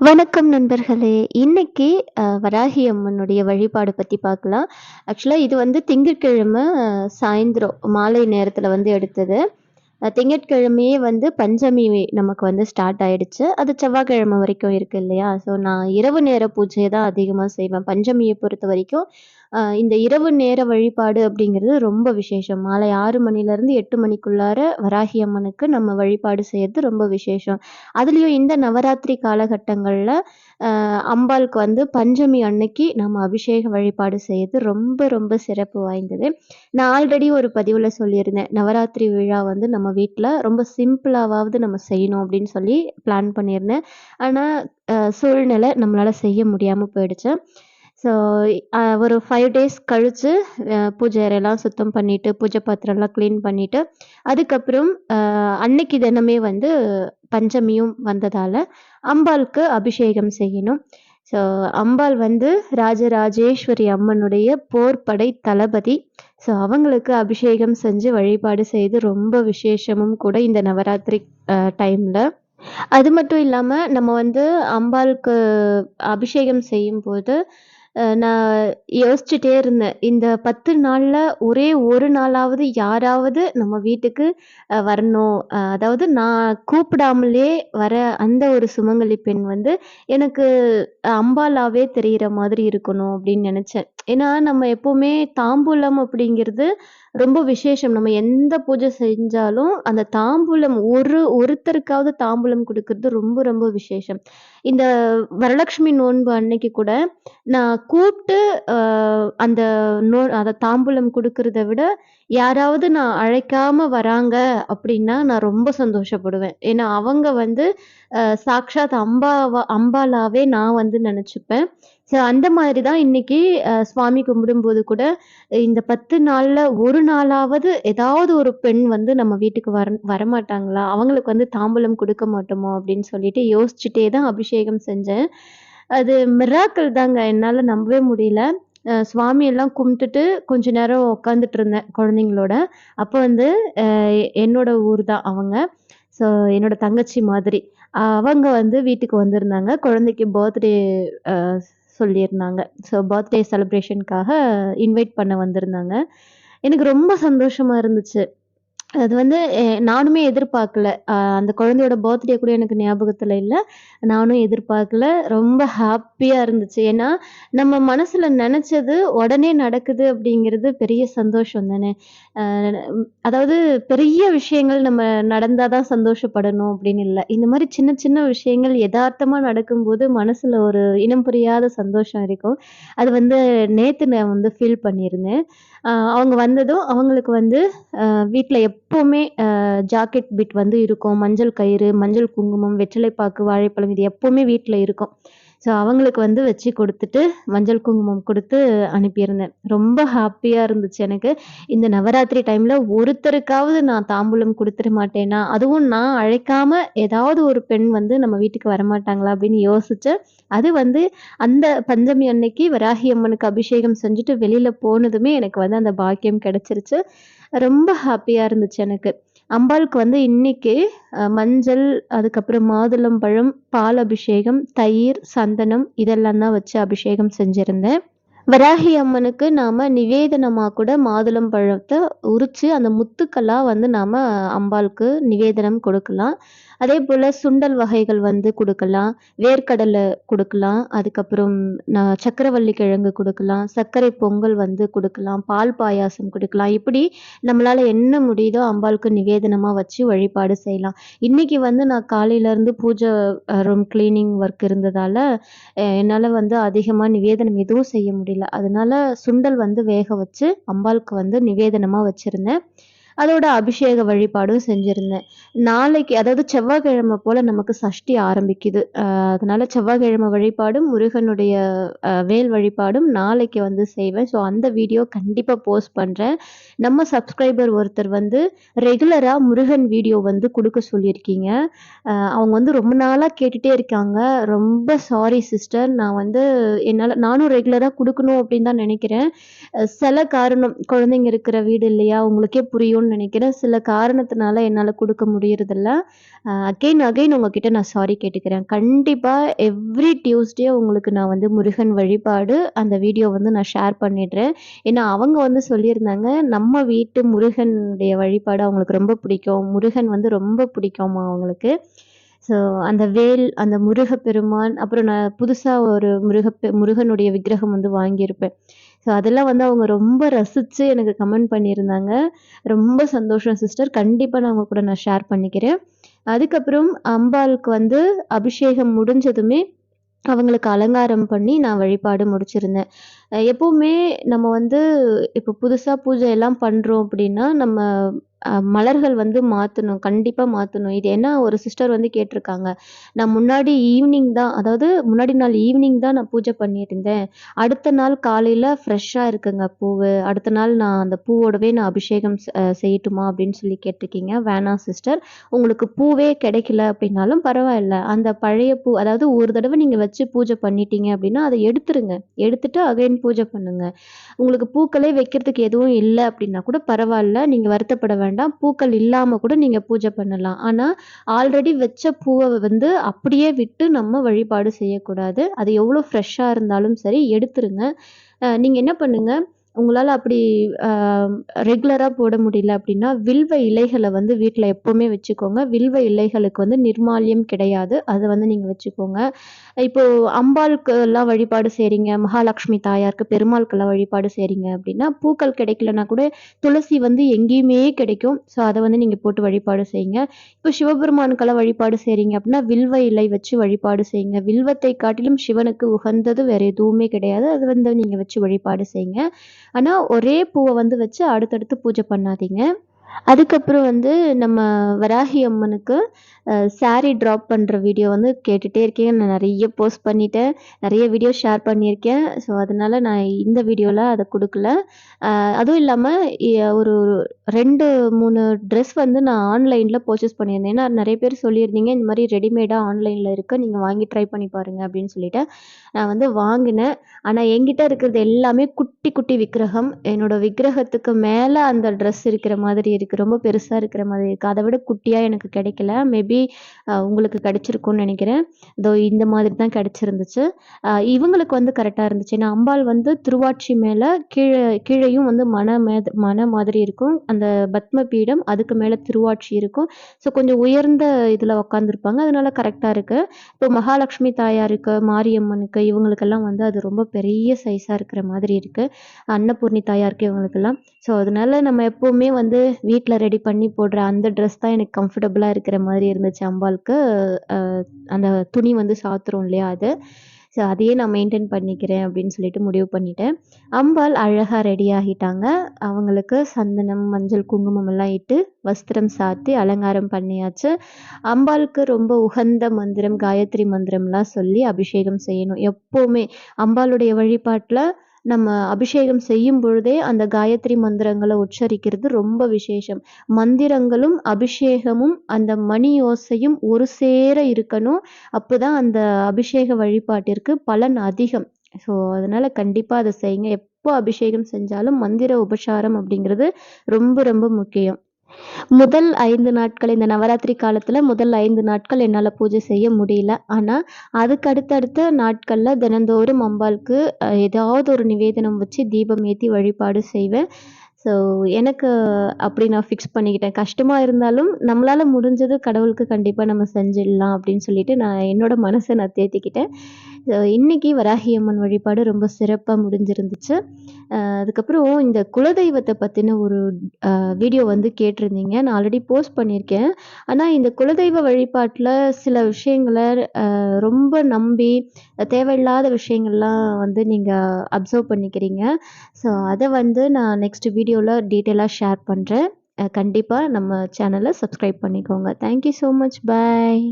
வணக்கம் நண்பர்களே! இன்னைக்கு வராகி அம்மனுடைய வழிபாடு பற்றி பார்க்கலாம். ஆக்சுவலாக இது வந்து திங்கட்கிழமை சாயந்தரம் மாலை நேரத்தில் வந்து எடுத்தது. திங்கட்கிழமையே வந்து பஞ்சமி நமக்கு வந்து ஸ்டார்ட் ஆயிடுச்சு. அது செவ்வாய்க்கிழமை வரைக்கும் இருக்கு இல்லையா? ஸோ நான் இரவு நேர பூஜையை தான் அதிகமாக செய்வேன். பஞ்சமியை பொறுத்த வரைக்கும் இந்த இரவு நேர வழிபாடு அப்படிங்கிறது ரொம்ப விசேஷம். மாலை ஆறு மணிலேருந்து எட்டு மணிக்குள்ளார வராகி அம்மனுக்கு நம்ம வழிபாடு செய்கிறது ரொம்ப விசேஷம். அதுலேயும் இந்த நவராத்திரி காலகட்டங்களில் அம்பாளுக்கு வந்து பஞ்சமி அன்னைக்கு நம்ம அபிஷேக வழிபாடு செய்யறது ரொம்ப ரொம்ப சிறப்பு வாய்ந்தது. நான் ஆல்ரெடி ஒரு பதிவில் சொல்லியிருந்தேன். நவராத்திரி விழா வந்து நம்ம வீட்டில் ரொம்ப சிம்பிளாவாவது நம்ம செய்யணும் அப்படின்னு சொல்லி பிளான் பண்ணியிருந்தேன். ஆனால் சூழ்நிலை நம்மளால் செய்ய முடியாமல் போயிடுச்சு. ஸோ ஒரு ஃபைவ் டேஸ் கழித்து பூஜை அறையெல்லாம் சுத்தம் பண்ணிவிட்டு பூஜை பாத்திரம்லாம் க்ளீன் பண்ணிவிட்டு அதுக்கப்புறம் அன்னைக்கு தினமே வந்து பஞ்சமியும் வந்ததால் அம்பாளுக்கு அபிஷேகம் செய்யணும். ஸோ அம்பாள் வந்து ராஜராஜேஸ்வரி அம்மனுடைய போர்ப்படை தளபதி. ஸோ அவங்களுக்கு அபிஷேகம் செஞ்சு வழிபாடு செய்து ரொம்ப விசேஷமும் கூட இந்த நவராத்திரி டைமில் அது மட்டும் இல்லாமல் நம்ம வந்து அம்பாளுக்கு அபிஷேகம் செய்யும்போது, நான் யோசிச்சுட்டே இருந்தேன். இந்த பத்து நாளில் ஒரே ஒரு நாளாவது யாராவது நம்ம வீட்டுக்கு வரணும். அதாவது நான் கூப்பிடாமலே வர அந்த ஒரு சுமங்கலி பெண் வந்து எனக்கு அம்பாளாவே தெரியிற மாதிரி இருக்கணும் அப்படின்னு நினச்சேன். ஏன்னா நம்ம எப்பவுமே தாம்பூலம் அப்படிங்கிறது ரொம்ப விசேஷம். நம்ம எந்த பூஜை செஞ்சாலும் அந்த தாம்பூலம் ஒரு ஒருத்தருக்காவது தாம்பூலம் குடுக்குறது ரொம்ப ரொம்ப விசேஷம். இந்த வரலட்சுமி நோன்பு அன்னைக்கு கூட நான் கூப்ட்டு அ அந்த நோ அத தாம்பூலம் குடுக்குறத விட, யாராவது நான் அழைக்காம வராங்க அப்படின்னா, நான் ரொம்ப சந்தோஷப்படுவேன். ஏன்னா அவங்க வந்து அ சாக்ஷாத் அம்பாவா அம்பாளாவே நான் வந்து நெனச்சுப்பேன். ஸோ அந்த மாதிரி தான் இன்னைக்கு சுவாமி கும்பிடும்போது கூட, இந்த 10 நாள்ல ஒரு நாளாவது ஏதாவது ஒரு பெண் வந்து நம்ம வீட்டுக்கு வர வரமாட்டாங்களா? அவங்களுக்கு வந்து தாம்பூலம் கொடுக்க மாட்டோமோ அப்படின்னு சொல்லிட்டு யோசிச்சுட்டே தான் அபிஷேகம் செஞ்சேன். அது மிராக்கள் தாங்க. என்னால நம்பவே முடியல. சுவாமியெல்லாம் சுவாமி எல்லாம் கும்பிட்டுட்டு கொஞ்ச நேரம் உட்காந்துட்டு இருந்தேன் குழந்தைங்களோட. அப்போ வந்து என்னோட ஊர் தான் அவங்க. ஸோ என்னோட தங்கச்சி மாதிரி. அவங்க வந்து வீட்டுக்கு வந்திருந்தாங்க. குழந்தைக்கு பர்த்டே சொல்லியிருந்தாங்க. ஸோ பர்த்டே செலிப்ரேஷனுக்காக இன்வைட் பண்ண வந்திருந்தாங்க. எனக்கு ரொம்ப சந்தோஷமாக இருந்துச்சு. அது வந்து நானுமே எதிர்பார்க்கல. அந்த குழந்தையோட பர்த்டே கூட எனக்கு ஞாபகத்தில் இல்லை நானும் எதிர்பார்க்கல. ரொம்ப ஹாப்பியாக இருந்துச்சு. ஏன்னா, நம்ம மனசில் நினச்சது உடனே நடக்குது அப்படிங்கிறது பெரிய சந்தோஷம் தானே! அதாவது பெரிய விஷயங்கள் நம்ம நடந்தா தான் சந்தோஷப்படணும் அப்படின்னு இல்லை இந்த மாதிரி சின்ன சின்ன விஷயங்கள் யதார்த்தமாக நடக்கும்போது மனசுல ஒரு இனம் புரியாத சந்தோஷம் இருக்கும். அது வந்து நேத்து நான் வந்து ஃபீல் பண்ணியிருந்தேன். அவங்க வந்ததும் அவங்களுக்கு வந்து வீட்டில் எப்போவுமே ஜாக்கெட் பிட் வந்து இருக்கும். மஞ்சள் கயிறு, மஞ்சள் குங்குமம், வெற்றிலைப்பாக்கு வாழைப்பழம் இது எப்போவுமே வீட்டில் இருக்கும். ஸோ அவங்களுக்கு வந்து வச்சு கொடுத்துட்டு மஞ்சள் குங்குமம் கொடுத்து அனுப்பியிருந்தேன். ரொம்ப ஹாப்பியாக இருந்துச்சு எனக்கு. இந்த நவராத்திரி டைமில் ஒருத்தருக்காவது நான் தாம்பூலம் கொடுத்துட மாட்டேனா? அதுவும் நான் அழைக்காமல் ஏதாவது ஒரு பெண் வந்து நம்ம வீட்டுக்கு வரமாட்டாங்களா? அப்படின்னு யோசித்தேன் அது வந்து அந்த பஞ்சமி அன்னைக்கு வராகி அம்மனுக்கு அபிஷேகம் செஞ்சுட்டு வெளியில் போனதுமே எனக்கு வந்து அந்த பாக்கியம் கிடச்சிருச்சு ரொம்ப ஹாப்பியாக இருந்துச்சு எனக்கு. அம்பாளுக்கு வந்து இன்னைக்கு மஞ்சள், அதுக்கப்புறம் மாதுளம்பழம், பால் அபிஷேகம், தயிர், சந்தனம் இதெல்லாம் தான் வச்சு அபிஷேகம் செஞ்சுருந்தேன். வராகி அம்மனுக்கு நாம் நிவேதனமாக கூட மாதுளம் பழத்தை உரித்து அந்த முத்துக்களாக வந்து நாம் அம்பாளுக்கு நிவேதனம் கொடுக்கலாம். அதே போல் சுண்டல் வகைகள் வந்து கொடுக்கலாம் வேர்க்கடலை கொடுக்கலாம் அதுக்கப்புறம் நான் சக்கரவள்ளி கிழங்கு கொடுக்கலாம் சர்க்கரை பொங்கல் வந்து கொடுக்கலாம் பால் பாயாசம் கொடுக்கலாம் இப்படி நம்மளால் என்ன முடியுதோ அம்பாளுக்கு நிவேதனமாக வச்சு வழிபாடு செய்யலாம். இன்றைக்கி வந்து நான் காலையிலேருந்து பூஜை ரூம் கிளீனிங் ஒர்க் இருந்ததால் என்னால் வந்து அதிகமாக நிவேதனம் எதுவும் செய்ய முடியும் முடியல. அதனால சுண்டல் வந்து வேக வச்சு அம்பாளுக்கு வந்து நிவேதனமா வச்சிருந்தேன். அதோட அபிஷேக வழிபாடும் செஞ்சிருந்தேன். நாளைக்கு அதாவது செவ்வாய்க்கிழமை போல நமக்கு சஷ்டி ஆரம்பிக்குது. அதனால் அதனால செவ்வாய்க்கிழமை வழிபாடும், முருகனுடைய வேல் வழிபாடும் நாளைக்கு வந்து செய்வேன். ஸோ அந்த வீடியோ கண்டிப்பாக போஸ்ட் பண்ணுறேன் நம்ம சப்ஸ்கிரைபர் ஒருத்தர் வந்து ரெகுலராக முருகன் வீடியோ வந்து கொடுக்க சொல்லியிருக்கீங்க. அவங்க வந்து ரொம்ப நாளாக கேட்டுட்டே இருக்காங்க. ரொம்ப சாரி சிஸ்டர். நான் வந்து என்னால் நானும் ரெகுலராக கொடுக்கணும் அப்படின்னு தான் நினைக்கிறேன் சில காரணம் குழந்தைங்க இருக்கிற வீடு இல்லையா? உங்களுக்கே புரியும்னு குடுக்கணும்னு நினைக்கிறேன் சில காரணத்தினால என்னால் கொடுக்க முடியறதில்ல. அகெயின் அகைன் அகைன் உங்ககிட்ட நான் சாரி கேட்டுக்கிறேன். கண்டிப்பாக எவ்ரி டியூஸ்டே உங்களுக்கு நான் வந்து முருகன் வழிபாடு அந்த வீடியோ வந்து நான் ஷேர் பண்ணிடுறேன். ஏன்னா அவங்க வந்து சொல்லியிருந்தாங்க, நம்ம வீட்டு முருகனுடைய வழிபாடு அவங்களுக்கு ரொம்ப பிடிக்கும். முருகன் வந்து ரொம்ப பிடிக்குமா அவங்களுக்கு. ஸோ அந்த வேல், அந்த முருகப்பெருமான், அப்புறம் நான் புதுசாக ஒரு முருக முருகனுடைய விக்கிரகம் வந்து வாங்கியிருப்பேன். ஸோ அதெல்லாம் வந்து அவங்க ரொம்ப ரசித்து எனக்கு கமெண்ட் பண்ணியிருந்தாங்க. ரொம்ப சந்தோஷம் சிஸ்டர். கண்டிப்பாக நான் அவங்க கூட நான் ஷேர் பண்ணிக்கிறேன். அதுக்கப்புறம் அம்பாளுக்கு வந்து அபிஷேகம் முடிஞ்சதுமே, அவங்களுக்கு அலங்காரம் பண்ணி நான் வழிபாடு முடிச்சிருந்தேன். எப்போவுமே எப்பவுமே நம்ம வந்து இப்போ புதுசாக பூஜை எல்லாம் பண்ணுறோம் அப்படின்னா, நம்ம மலர்கள் வந்து மாற்றணும் கண்டிப்பாக மாற்றணும் இது என்ன ஒரு சிஸ்டர் வந்து கேட்டிருக்காங்க. நான் முன்னாடி ஈவினிங் தான் அதாவது முன்னாடி நாள் ஈவினிங் தான் நான் பூஜை பண்ணியிருந்தேன். அடுத்த நாள் காலையில் ஃப்ரெஷ்ஷாக இருக்குங்க பூவு. அடுத்த நாள் நான் அந்த பூவோடவே நான் அபிஷேகம் செய்யட்டுமா? அப்படின்னு சொல்லி கேட்டிருக்கீங்க. வேணாம் சிஸ்டர். உங்களுக்கு பூவே கிடைக்கல அப்படின்னாலும் பரவாயில்ல. அந்த பழைய பூ அதாவது ஒரு தடவை நீங்கள் வச்சு பூஜை பண்ணிட்டீங்க அப்படின்னா, அதை எடுத்துருங்க. எடுத்துட்டு அகைன் பூஜை பண்ணுங்க. உங்களுக்கு பூக்களே வைக்கிறதுக்கு எதுவும் இல்லை அப்படின்னா கூட பரவாயில்ல நீங்கள் வருத்தப்பட வேண்டாம். பூக்கள் இல்லாம கூட நீங்க பூஜை பண்ணலாம். ஆனா, ஆல்ரெடி வச்ச பூவ வந்து அப்படியே விட்டு நம்ம வழிபாடு செய்யக்கூடாது. அது எவ்வளோ ஃப்ரெஷ்ஷாக இருந்தாலும் சரி எடுத்துருங்க. நீங்கள் நீங்க என்ன பண்ணுங்க, உங்களால் அப்படி ரெகுலராக போட முடியல அப்படின்னா, வில்வ இலைகளை வந்து வீட்டில் எப்போவுமே வச்சுக்கோங்க. வில்வ இலைகளுக்கு வந்து நிர்மால்யம் கிடையாது. அதை வந்து நீங்கள் வச்சுக்கோங்க. இப்போது அம்பாளுக்கு எல்லாம் வழிபாடு செய்கிறீங்க மகாலட்சுமி தாயாருக்கு, பெருமாளுக்கெல்லாம் வழிபாடு செய்கிறீங்க அப்படின்னா, பூக்கள் கிடைக்கலனா கூட துளசி வந்து எங்கேயுமே கிடைக்கும். ஸோ அதை வந்து நீங்கள் போட்டு வழிபாடு செய்யுங்க. இப்போ சிவபெருமானுக்கெல்லாம் வழிபாடு செய்கிறீங்க அப்படின்னா, வில்வ இலை வச்சு வழிபாடு செய்யுங்க. வில்வத்தை காட்டிலும் சிவனுக்கு உகந்தது வேறு எதுவுமே கிடையாது. அது வந்து நீங்கள் வச்சு வழிபாடு செய்யுங்க. ஆனா, ஒரே பூவ வந்து வச்சு அடுத்தடுத்து பூஜை பண்ணாதீங்க. அதுக்கப்புறம் வந்து நம்ம வராகி அம்மனுக்கு அ சாரி ட்ராப் பண்ற வீடியோ வந்து கேட்டுட்டே இருக்கேன் நான் நிறைய போஸ்ட் பண்ணிட்டேன். நிறைய வீடியோ ஷேர் பண்ணியிருக்கேன். ஸோ அதனால நான் இந்த வீடியோவில் அதை கொடுக்கல அதுவும் இல்லாமல் ஒரு 2, 3 ட்ரெஸ் வந்து நான் ஆன்லைனில் பர்ச்சேஸ் பண்ணியிருந்தேன். ஏன்னா நிறைய பேர் சொல்லியிருந்தீங்க, இந்த மாதிரி ரெடிமேடாக ஆன்லைனில் இருக்கு. நீங்கள் வாங்கி ட்ரை பண்ணி பாருங்க அப்படின்னு சொல்லிட்டு. நான் வந்து வாங்கினேன். ஆனால் என்கிட்ட இருக்கிறது எல்லாமே குட்டி குட்டி விக்கிரகம். என்னோட விக்கிரகத்துக்கு மேலே அந்த ட்ரெஸ் இருக்கிற மாதிரி இருக்கு. ரொம்ப பெருசாக இருக்கிற மாதிரி இருக்கு. அதை விட குட்டியாக எனக்கு கிடைக்கல. மேபி உங்களுக்கு கிடைச்சிருக்கும்னு நினைக்கிறேன் இதோ இந்த மாதிரி தான் கிடைச்சிருந்துச்சு. இவங்களுக்கு வந்து கரெக்டாக இருந்துச்சு. ஏன்னா அம்பாள் வந்து திருவாட்சி மேலே கீழே கீழேயும் வந்து மன மேத மண மாதிரி இருக்கும். அந்த பத்ம பீடம், அதுக்கு மேலே திருவாட்சி இருக்கும். ஸோ கொஞ்சம் உயர்ந்த இதில் உட்காந்துருப்பாங்க. அதனால கரெக்டாக இருக்கு. இப்போ மகாலட்சுமி தாயாருக்கு, மாரியம்மனுக்கு இவங்களுக்கெல்லாம் வந்து அது ரொம்ப பெரிய சைஸாக இருக்கிற மாதிரி இருக்குது அன்னபூர்ணி தாயாருக்கு இவங்களுக்கெல்லாம். ஸோ அதனால நம்ம எப்போவுமே வந்து வீட்டில் ரெடி பண்ணி போடுற அந்த ட்ரெஸ் தான் எனக்கு கம்ஃபர்டபுளாக இருக்கிற மாதிரி இருந்துச்சு அம்பாளுக்கு. அந்த துணி வந்து சாத்துறோம் இல்லையா அது. ஸோ அதையே நான் மெயின்டைன் பண்ணிக்கிறேன் அப்படின்னு சொல்லிட்டு முடிவு பண்ணிட்டேன். அம்பாள் அழகாக ரெடி ஆகிட்டாங்க. அவங்களுக்கு சந்தனம், மஞ்சள், குங்குமம் எல்லாம் இட்டு, வஸ்திரம் சாத்தி அலங்காரம் பண்ணியாச்சு. அம்பாளுக்கு ரொம்ப உகந்த மந்திரம், காயத்ரி மந்திரம்லாம் சொல்லி அபிஷேகம் செய்யணும். எப்போவுமே அம்பாளுடைய வழிபாட்டில் நம்ம அபிஷேகம் செய்யும் பொழுதே அந்த காயத்ரி மந்திரங்களை உச்சரிக்கிறது ரொம்ப விசேஷம். மந்திரங்களும், அபிஷேகமும், அந்த மணி ஓசையும் ஒரு சேர இருக்கணும். அப்போதான் அந்த அபிஷேக வழிபாட்டிற்கு பலன் அதிகம். ஸோ அதனால கண்டிப்பாக அதை செய்யுங்க. எப்போ அபிஷேகம் செஞ்சாலும் மந்திர உபசாரம் அப்படிங்கிறது ரொம்ப ரொம்ப முக்கியம். முதல் ஐந்து நாட்கள் இந்த நவராத்திரி காலத்துல முதல் ஐந்து நாட்கள் என்னால பூஜை செய்ய முடியல. ஆனா, அதுக்கு அடுத்தடுத்த நாட்கள்ல தினந்தோறும் அம்பாளுக்கு ஏதாவது ஒரு நிவேதனம் வச்சு தீபம் ஏத்தி வழிபாடு செய்வேன். ஸோ எனக்கு அப்படி நான் ஃபிக்ஸ் பண்ணிக்கிட்டேன். கஷ்டமாக இருந்தாலும் நம்மளால் முடிஞ்சது கடவுளுக்கு கண்டிப்பாக நம்ம செஞ்சிடலாம் அப்படின்னு சொல்லிட்டு நான் என்னோட மனசை நான் தேத்திக்கிட்டேன். ஸோ இன்றைக்கி வராகி அம்மன் வழிபாடு ரொம்ப சிறப்பாக முடிஞ்சிருந்துச்சு. அதுக்கப்புறம் இந்த குலதெய்வத்தை பற்றின ஒரு வீடியோ வந்து கேட்டிருந்தீங்க. நான் ஆல்ரெடி போஸ்ட் பண்ணியிருக்கேன். ஆனால் இந்த குலதெய்வ வழிபாட்டில் சில விஷயங்கள ரொம்ப நம்பி தேவையில்லாத விஷயங்கள்லாம் வந்து நீங்கள் அப்சர்வ் பண்ணிக்கிறீங்க. ஸோ அதை வந்து நான் நெக்ஸ்ட் வீடியோவில் டீட்டெயிலா ஷேர் பண்றேன். கண்டிப்பாக நம்ம சேனல சப்ஸ்கிரைப் பண்ணிக்கோங்க. Thank you so much. Bye.